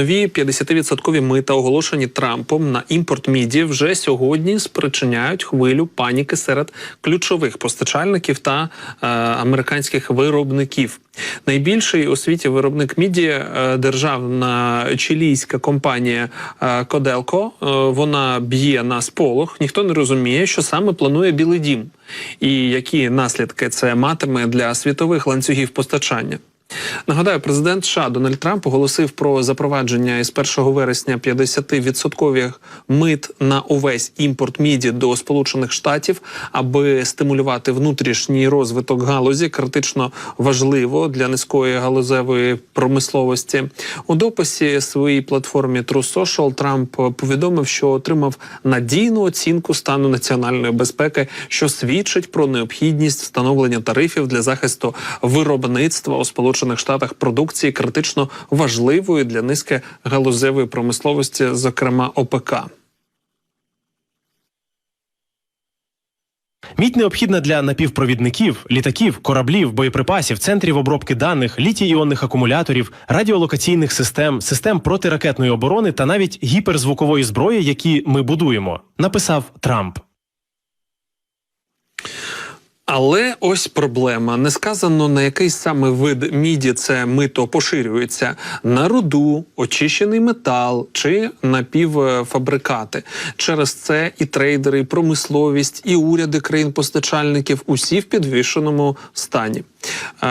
Нові 50-відсоткові мита, оголошені Трампом на імпорт міді, вже сьогодні спричиняють хвилю паніки серед ключових постачальників та е, американських виробників. Найбільший у світі виробник міді е, державна чилійська компанія Коделко. Е, вона б'є на сполох. Ніхто не розуміє, що саме планує Білий Дім, і які наслідки це матиме для світових ланцюгів постачання. Нагадаю, президент США Дональд Трамп оголосив про запровадження із 1 вересня 50% мит на увесь імпорт міді до Сполучених Штатів, аби стимулювати внутрішній розвиток галузі, критично важливо для низької галузевої промисловості. У дописі своїй платформі True Social Трамп повідомив, що отримав надійну оцінку стану національної безпеки, що свідчить про необхідність встановлення тарифів для захисту виробництва у Сполучених Штатах продукції критично важливої для низки галузевої промисловості, зокрема ОПК. Мідь необхідна для напівпровідників, літаків, кораблів, боєприпасів, центрів обробки даних, літій-іонних акумуляторів, радіолокаційних систем, систем протиракетної оборони та навіть гіперзвукової зброї, які ми будуємо, написав Трамп. Але ось проблема. Не сказано на який саме вид міді це мито поширюється на руду, очищений метал чи напівфабрикати. Через це і трейдери, і промисловість, і уряди країн-постачальників усі в підвішеному стані. Е,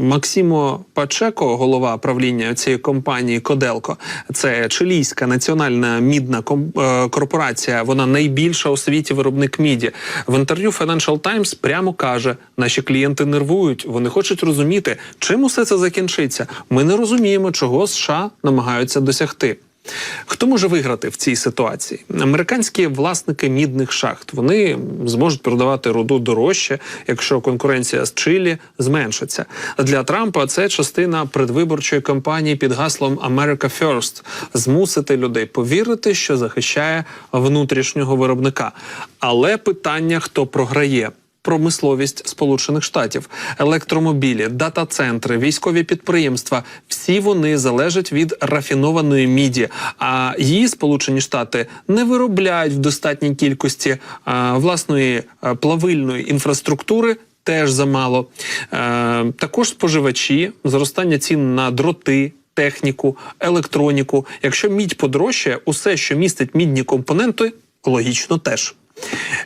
Максимо Пачеко, голова правління цієї компанії Коделко, це чилійська національна мідна е, корпорація. Вона найбільша у світі виробник міді. В інтерв'ю Financial Times прямо каже: наші клієнти нервують, вони хочуть розуміти, чим усе це закінчиться. Ми не розуміємо, чого США намагаються досягти. Хто може виграти в цій ситуації? Американські власники мідних шахт вони зможуть продавати руду дорожче, якщо конкуренція з Чилі зменшиться. Для Трампа це частина предвиборчої кампанії під гаслом «America First» – змусити людей повірити, що захищає внутрішнього виробника. Але питання хто програє. Промисловість Сполучених Штатів, електромобілі, дата-центри, військові підприємства всі вони залежать від рафінованої міді. А її Сполучені Штати не виробляють в достатній кількості а, власної а, плавильної інфраструктури. Теж замало. Е, також споживачі, зростання цін на дроти, техніку, електроніку. Якщо мідь подорожчає, усе, що містить мідні компоненти, логічно теж.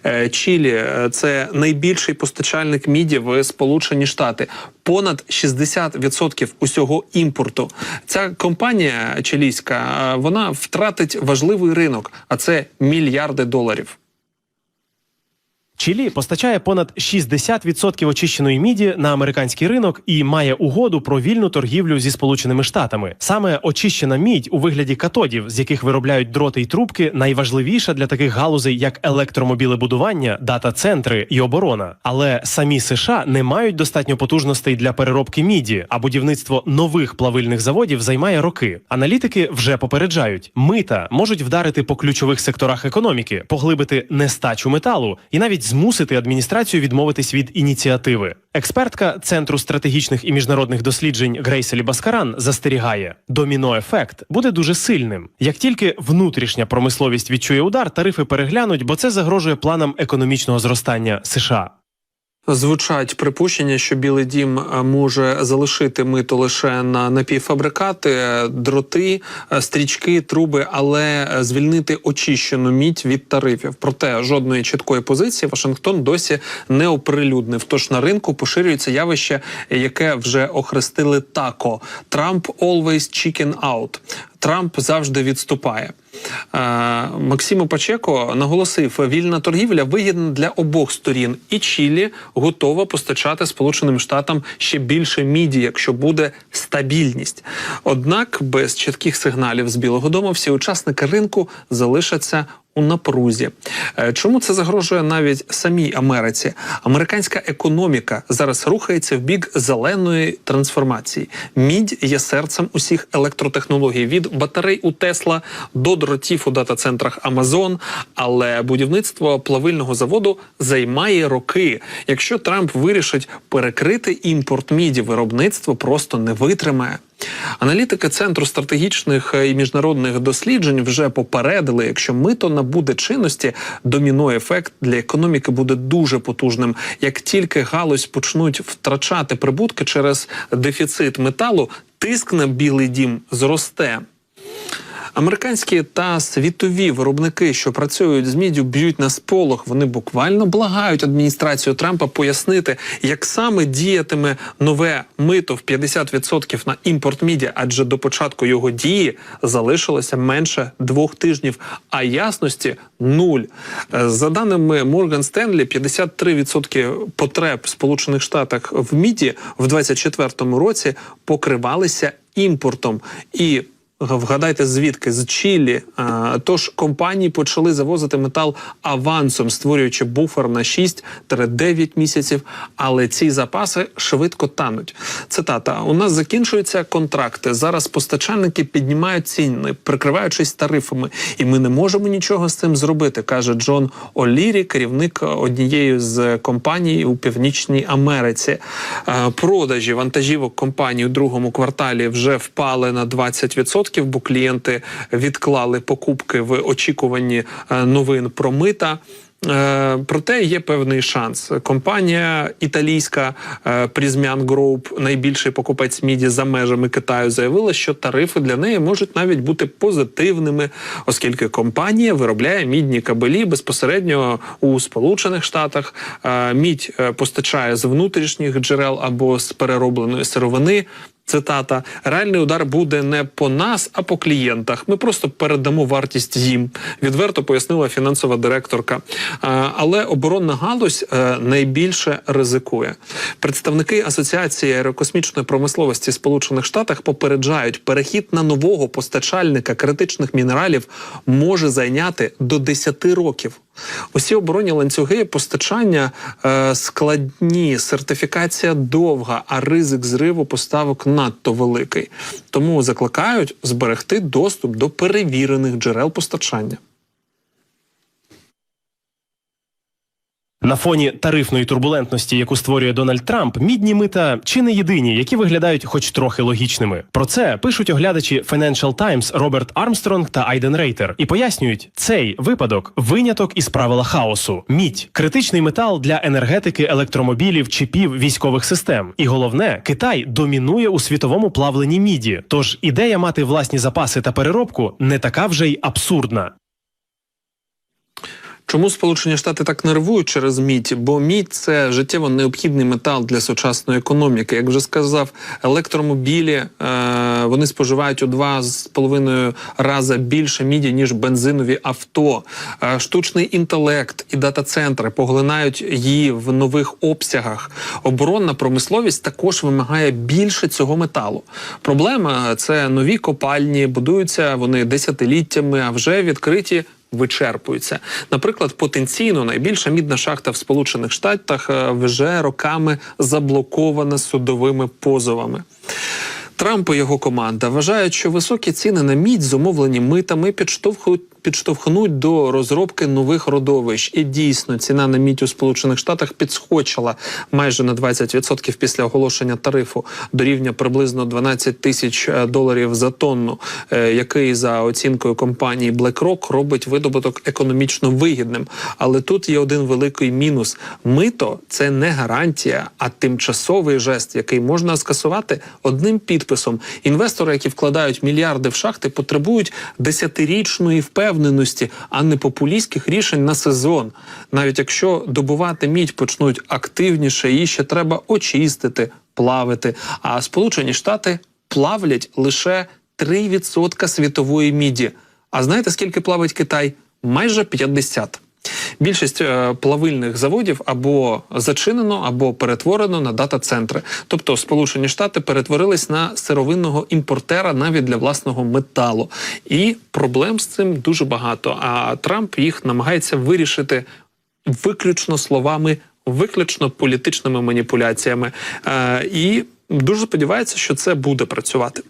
Е, Чилі е, це найбільший постачальник міді в Сполучені Штати. Понад 60% усього імпорту. Ця компанія чилійська е, вона втратить важливий ринок, а це мільярди доларів. Чилі постачає понад 60% очищеної міді на американський ринок і має угоду про вільну торгівлю зі Сполученими Штатами. Саме очищена мідь у вигляді катодів, з яких виробляють дроти й трубки, найважливіша для таких галузей, як електромобілебудування, дата-центри і оборона. Але самі США не мають достатньо потужностей для переробки міді, а будівництво нових плавильних заводів займає роки. Аналітики вже попереджають, мита можуть вдарити по ключових секторах економіки, поглибити нестачу металу і навіть змусити адміністрацію відмовитись від ініціативи. Експертка Центру стратегічних і міжнародних досліджень Грейселі Баскаран застерігає: доміно-ефект буде дуже сильним. Як тільки внутрішня промисловість відчує удар, тарифи переглянуть, бо це загрожує планам економічного зростання США. Звучать припущення, що Білий Дім е, може залишити мито лише на напівфабрикати, е, дроти, е, стрічки, труби, але звільнити очищену мідь від тарифів. Проте жодної чіткої позиції Вашингтон досі не оприлюднив. Тож на ринку поширюється явище, яке вже охрестили тако. Трамп always chicken out. Трамп завжди відступає. Е, Максимо Пачеко наголосив, вільна торгівля вигідна для обох сторін, і Чилі готова постачати Сполученим Штатам ще більше міді, якщо буде стабільність. Однак без чітких сигналів з Білого Дому всі учасники ринку залишаться у напрузі. Е, Чому це загрожує навіть самій Америці? Американська економіка зараз рухається в бік зеленої трансформації. Мідь є серцем усіх електротехнологій від батарей у Тесла до дротів у дата-центрах Амазон. Але будівництво плавильного заводу займає роки. Якщо Трамп вирішить перекрити імпорт міді, виробництво просто не витримає. Аналітики Центру стратегічних е, і міжнародних досліджень вже попередили, якщо мито набуде чинності, доміно ефект для економіки буде дуже потужним. Як тільки галузь почнуть втрачати прибутки через дефіцит металу, тиск на білий дім зросте. Американські та світові виробники, що працюють з міддю, б'ють на сполох. Вони буквально благають адміністрацію Трампа пояснити, як саме діятиме нове мито в 50% на імпорт міді, адже до початку його дії залишилося менше двох тижнів, а ясності нуль. За даними Морган Стенлі, 53% потреб Сполучених Штатах в міді в 2024 році покривалися імпортом і Вгадайте звідки з Чилі. Тож компанії почали завозити метал авансом, створюючи буфер на 6-9 місяців. Але ці запаси швидко тануть. Цитата: у нас закінчуються контракти. Зараз постачальники піднімають ціни, прикриваючись тарифами, і ми не можемо нічого з цим зробити, каже Джон Олірі, керівник однієї з компаній у Північній Америці. Е, Продажі вантажівок компаній у другому кварталі вже впали на 20%, бо клієнти відклали покупки в очікуванні е, новин про мита. Е, Проте є певний шанс. Компанія італійська е, Prysmian Group, найбільший покупець міді за межами Китаю, заявила, що тарифи для неї можуть навіть бути позитивними, оскільки компанія виробляє мідні кабелі безпосередньо у Сполучених Штатах. Мідь постачає з внутрішніх джерел або з переробленої сировини. Цитата: реальний удар буде не по нас, а по клієнтах. Ми просто передамо вартість їм. Відверто пояснила фінансова директорка. Але оборонна галузь е, найбільше ризикує. Представники Асоціації аерокосмічної промисловості Сполучених Штатах попереджають, перехід на нового постачальника критичних мінералів може зайняти до 10 років. Усі оборонні ланцюги постачання е, складні, сертифікація довга, а ризик зриву поставок надто великий. Тому закликають зберегти доступ до перевірених джерел постачання. На фоні тарифної турбулентності, яку створює Дональд Трамп, мідні мита чи не єдині, які виглядають хоч трохи логічними. Про це пишуть оглядачі Financial Times Роберт Армстронг та Айден Рейтер і пояснюють, цей випадок виняток із правила хаосу. Мідь критичний метал для енергетики, електромобілів, чіпів, військових систем. І головне, Китай домінує у світовому плавленні міді. Тож ідея мати власні запаси та переробку не така вже й абсурдна. Чому Сполучені Штати так нервують через мідь? Бо мідь це життєво необхідний метал для сучасної економіки. Як вже сказав, електромобілі е, вони споживають у два з половиною рази більше міді ніж бензинові авто. Е, штучний інтелект і дата-центри поглинають її в нових обсягах. Оборонна промисловість також вимагає більше цього металу. Проблема це нові копальні, будуються вони десятиліттями, а вже відкриті вичерпуються. Наприклад, потенційно найбільша мідна шахта в Сполучених Штатах е, вже роками заблокована судовими позовами. Трамп і його команда вважають, що високі ціни на мідь, зумовлені митами, підштовхують. Підштовхнуть до розробки нових родовищ, і дійсно ціна на мідь у Сполучених Штатах підскочила майже на 20% після оголошення тарифу до рівня приблизно 12 тисяч е, доларів за тонну, е, який за оцінкою компанії BlackRock робить видобуток економічно вигідним. Але тут є один великий мінус: мито це не гарантія, а тимчасовий жест, який можна скасувати одним підписом. Інвестори, які вкладають мільярди в шахти, потребують десятирічної впевненості, а не популістських рішень на сезон. Навіть якщо добувати мідь почнуть активніше, її ще треба очистити, плавити. А Сполучені Штати плавлять лише 3% світової міді. А знаєте, скільки плавить Китай? Майже 50%. Більшість е, плавильних заводів або зачинено, або перетворено на дата-центри. Тобто Сполучені Штати перетворились на сировинного імпортера навіть для власного металу. І проблем з цим дуже багато. А Трамп їх намагається вирішити виключно словами, виключно політичними маніпуляціями. Е, і дуже сподівається, що це буде працювати.